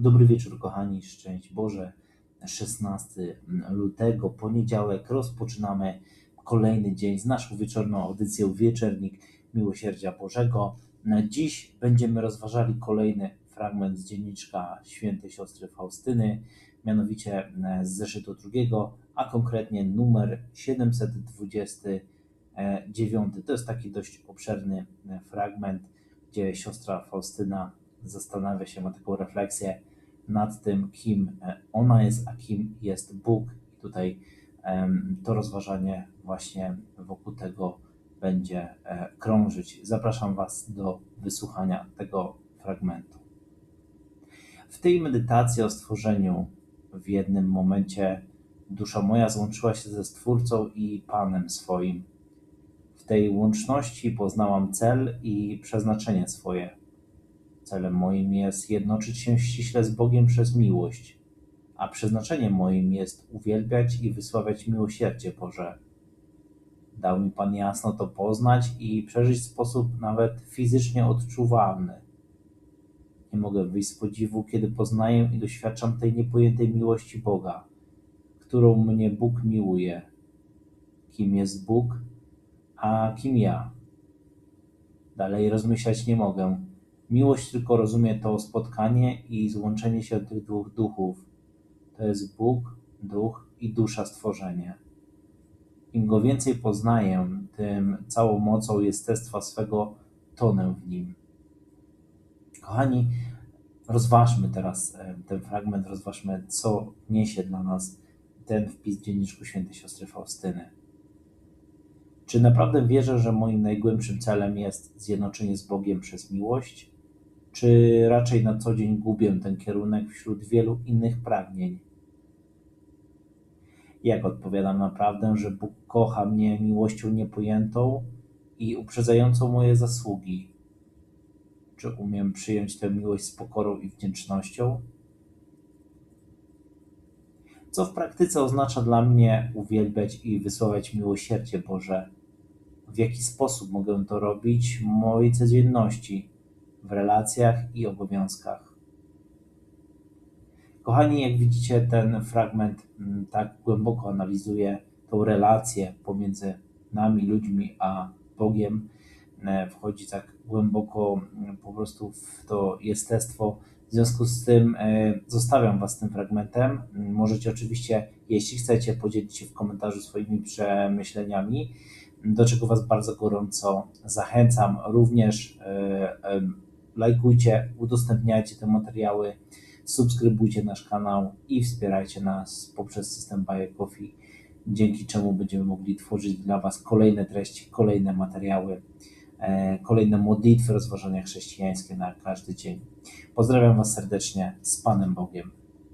Dobry wieczór, kochani, szczęść Boże. 16 lutego, poniedziałek, rozpoczynamy kolejny dzień z naszą wieczorną audycją Wieczernik Miłosierdzia Bożego. Dziś będziemy rozważali kolejny fragment z dzienniczka świętej siostry Faustyny, mianowicie z zeszytu drugiego, a konkretnie numer 729. To jest taki dość obszerny fragment, gdzie siostra Faustyna zastanawia się, ma taką refleksję nad tym, kim e, ona jest, a kim jest Bóg. I tutaj to rozważanie właśnie wokół tego będzie e, krążyć. Zapraszam Was do wysłuchania tego fragmentu. W tej medytacji o stworzeniu w jednym momencie dusza moja złączyła się ze Stwórcą i Panem swoim. W tej łączności poznałam cel i przeznaczenie swoje Celem moim jest jednoczyć się ściśle z Bogiem przez miłość, a przeznaczeniem moim jest uwielbiać i wysławiać miłosierdzie Boże. Dał mi Pan jasno to poznać i przeżyć w sposób nawet fizycznie odczuwalny. Nie mogę wyjść z podziwu, kiedy poznaję i doświadczam tej niepojętej miłości Boga, którą mnie Bóg miłuje. Kim jest Bóg, a kim ja? Dalej rozmyślać nie mogę Miłość tylko rozumie to spotkanie i złączenie się tych dwóch duchów. To jest Bóg, duch i dusza stworzenia. Im go więcej poznaję, tym całą mocą jestestwa swego tonę w nim. Kochani, rozważmy teraz e, ten fragment, rozważmy, co niesie dla nas ten wpis w dzienniczku świętej siostry Faustyny. Czy naprawdę wierzę, że moim najgłębszym celem jest zjednoczenie z Bogiem przez miłość? Czy raczej na co dzień gubię ten kierunek wśród wielu innych pragnień? Jak odpowiadam naprawdę, że Bóg kocha mnie miłością niepojętą i uprzedzającą moje zasługi? Czy umiem przyjąć tę miłość z pokorą i wdzięcznością? Co w praktyce oznacza dla mnie uwielbiać i wysławiać miłosierdzie Boże? W jaki sposób mogę to robić w mojej codzienności? W relacjach i obowiązkach. Kochani, jak widzicie, ten fragment mm, tak głęboko analizuje tą relację pomiędzy nami, ludźmi, a Bogiem. E, wchodzi tak głęboko mm, po prostu w to jestestwo. W związku z tym e, zostawiam Was tym fragmentem. Mm, możecie oczywiście, jeśli chcecie, podzielić się w komentarzu swoimi przemyśleniami, do czego Was bardzo gorąco zachęcam. Również e, lajkujcie, udostępniajcie te materiały, subskrybujcie nasz kanał i wspierajcie nas poprzez system Buy Coffee, dzięki czemu będziemy mogli tworzyć dla Was kolejne treści, kolejne materiały, e, kolejne modlitwy, rozważania chrześcijańskie na każdy dzień. Pozdrawiam Was serdecznie z Panem Bogiem.